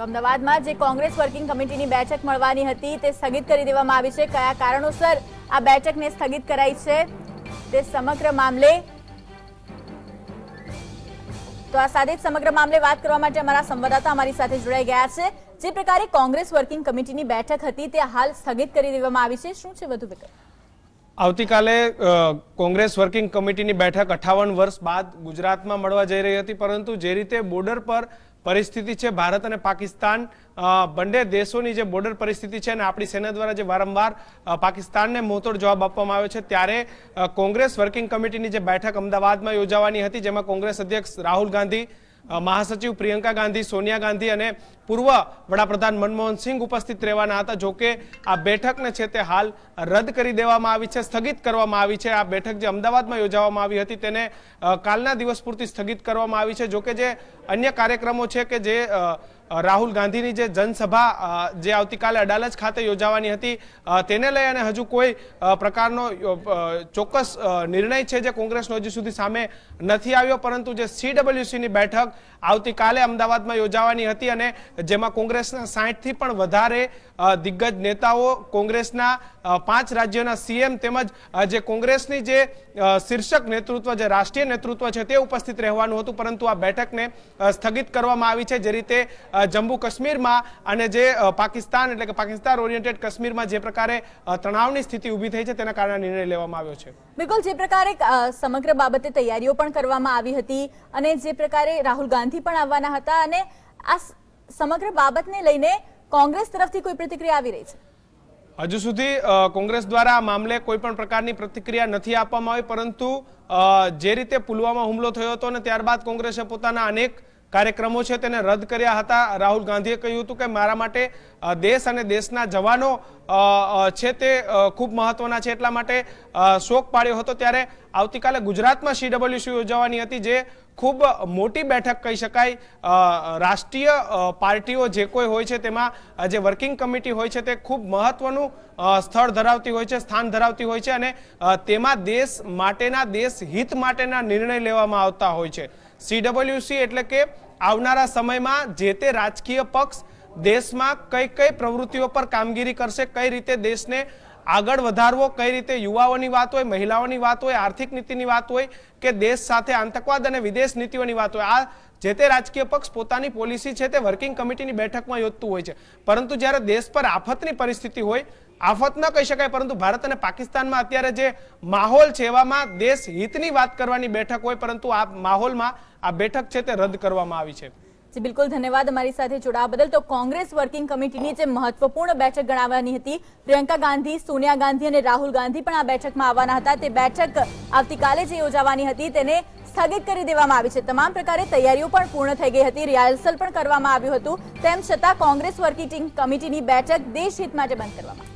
તો અમદાવાદમાં જે કોંગ્રેસ વર્કિંગ કમિટીની બેઠક મળવાની હતી, તે સ્થગિત કરી દેવામાં આવી છે. કયા કારણોસર આ બેઠકને સ્થગિત કરાઈ છે, તે સમગ્ર મામલે તો આ સાથે સમગ્ર મામલે વાત કરવા માટે અમારા સંવાદદાતા અમારી સાથે જોડાઈ ગયા છે. જે પ્રકારે કોંગ્રેસ વર્કિંગ કમિટીની બેઠક હતી, તે હાલ સ્થગિત કરી દેવામાં આવી છે. શું છે વધુ વિગત? આવતીકાલે કોંગ્રેસ વર્કિંગ કમિટીની બેઠક અઠાવન વર્ષ બાદ ગુજરાતમાં મળવા જઈ રહી હતી, પરંતુ જે રીતે બોર્ડર પર પરિસ્થિતિ છે. ભારત અને પાકિસ્તાન બંને દેશોની જે બોર્ડર પરિસ્થિતિ છે અને આપણી સેના દ્વારા જે વારંવાર પાકિસ્તાનને મોતોડ જવાબ આપવામાં આવ્યો છે. ત્યારે કોંગ્રેસ વર્કિંગ કમિટીની જે બેઠક અમદાવાદમાં યોજાવાની હતી, જેમાં કોંગ્રેસ અધ્યક્ષ રાહુલ ગાંધી મહાસચિવ પ્રિયંકા ગાંધી, સોનિયા ગાંધી અને પૂર્વ વડાપ્રધાન મનમોહન સિંહ ઉપસ્થિત રહેવાના હતા. જોકે આ બેઠકને છે તે હાલ રદ કરી દેવામાં આવી છે, સ્થગિત કરવામાં આવી છે. આ બેઠક જે અમદાવાદમાં યોજાવામાં આવી હતી તેને કાલના દિવસ પૂરતી સ્થગિત કરવામાં આવી છે. જોકે જે અન્ય કાર્યક્રમો છે કે જે રાહુલ ગાંધીની જે જનસભા જે આવતીકાલે અડાલજ ખાતે યોજાવાની હતી તેને લઈ અને હજુ કોઈ પ્રકારનો ચોક્કસ નિર્ણય છે જે કોંગ્રેસનો હજુ સુધી સામે નથી આવ્યો, પરંતુ જે સીડબ્લ્યુસીની બેઠક આવતીકાલે અમદાવાદમાં યોજાવાની હતી અને જેમાં કોંગ્રેસના સાહીઠથી પણ વધારે દિગ્ગજ નેતાઓ કોંગ્રેસના પાંચ રાજ્યોના સીએમ તેમજ જે કોંગ્રેસની જે શીર્ષક નેતૃત્વ, જે રાષ્ટ્રીય નેતૃત્વ છે તે ઉપસ્થિત રહેવાનું હતું. પરંતુ આ બેઠકને સ્થગિત કરવામાં આવી છે. જે રીતે જમ્મુ કાશ્મીરમાં અને જે પાકિસ્તાન એટલે કે પાકિસ્તાન ઓરિએન્ટેડ કાશ્મીરમાં જે પ્રકારે તણાવની સ્થિતિ ઊભી થઈ છે તેના કારણે નિર્ણય લેવામાં આવ્યો છે. બિલકુલ, જે પ્રકારે સમગ્ર બાબતે તૈયારીઓ પણ કરવામાં આવી હતી અને જે પ્રકારે રાહુલ ગાંધી પણ આવવાના હતા અને આ સમગ્ર બાબતને લઈને કોંગ્રેસ તરફથી કોઈ પ્રતિક્રિયા આવી રહી છે? હજુ સુધી કોંગ્રેસ દ્વારા આ મામલે કોઈ પણ પ્રકારની પ્રતિક્રિયા નથી આપવામાં આવી, પરંતુ જે રીતે પુલવામા હુમલો થયો હતો અને ત્યારબાદ કોંગ્રેસે પોતાના અનેક કાર્યક્રમો છે તેને રદ કર્યા હતા. રાહુલ ગાંધીએ કહ્યું હતું કે મારા માટે દેશ અને દેશના જવાનો છે તે ખૂબ મહત્વના છે એટલા માટે શોક પાડ્યો હતો ત્યારે આવતીકાલે ગુજરાતમાં સીડબ્લ્યુસી યોજાવાની હતી જે ખૂબ મોટી બેઠક કહી શકાય. રાષ્ટ્રીય પાર્ટીઓ જે કોઈ હોય છે તેમાં જે વર્કિંગ કમિટી હોય છે તે ખૂબ મહત્વનું સ્થળ ધરાવતી હોય છે, સ્થાન ધરાવતી હોય છે અને તેમાં દેશ માટેના, દેશ હિત માટેના નિર્ણય લેવામાં આવતા હોય છે. સીડબ્લ્યુસી એટલે કે આવનારા સમયમાં જે તે રાજકીય પક્ષ દેશમાં કઈ કઈ પ્રવૃત્તિઓ પર કામગીરી કરશે, કઈ રીતે દેશને આગળ વધારવો, કઈ રીતે યુવાઓની વાત હોય, મહિલાઓની વાત હોય, આર્થિક નીતિની વાત હોય કે દેશ સાથે આતંકવાદ અને વિદેશ નીતિઓની વાત હોય, આ જે તે રાજકીય પક્ષ પોતાની પોલિસી છે તે વર્કિંગ કમિટીની બેઠકમાં યોજતું હોય છે. પરંતુ જ્યારે દેશ પર આફતની પરિસ્થિતિ હોય, આફત ન કહી શકાય, પરંતુ ભારત અને પાકિસ્તાનમાં અત્યારે જે માહોલ છે એવામાં દેશ હિતની વાત કરવાની બેઠક હોય, પરંતુ આ માહોલમાં આ બેઠક છે તે રદ કરવામાં આવી છે. જી, બિલકુલ. ધન્યવાદ અમારી સાથે જોડાવા બદલ. તો કોંગ્રેસ વર્કિંગ કમિટીની જે મહત્વપૂર્ણ બેઠક ગણાવવાની હતી, પ્રિયંકા ગાંધી, સોનિયા ગાંધી અને રાહુલ ગાંધી પણ આ બેઠકમાં આવવાના હતા. તે બેઠક આવતીકાલે જે યોજાવાની હતી, તેને સ્થગિત કરી દેવામાં આવી છે તમામ પ્રકારે તૈયારીઓ પણ પૂર્ણ થઈ ગઈ હતી રિહર્સલ પણ કરવામાં આવ્યું હતું તેમ છતાં કોંગ્રેસ વર્કિંગ કમિટીની બેઠક દેશહિત માટે બંધ કરવામાં.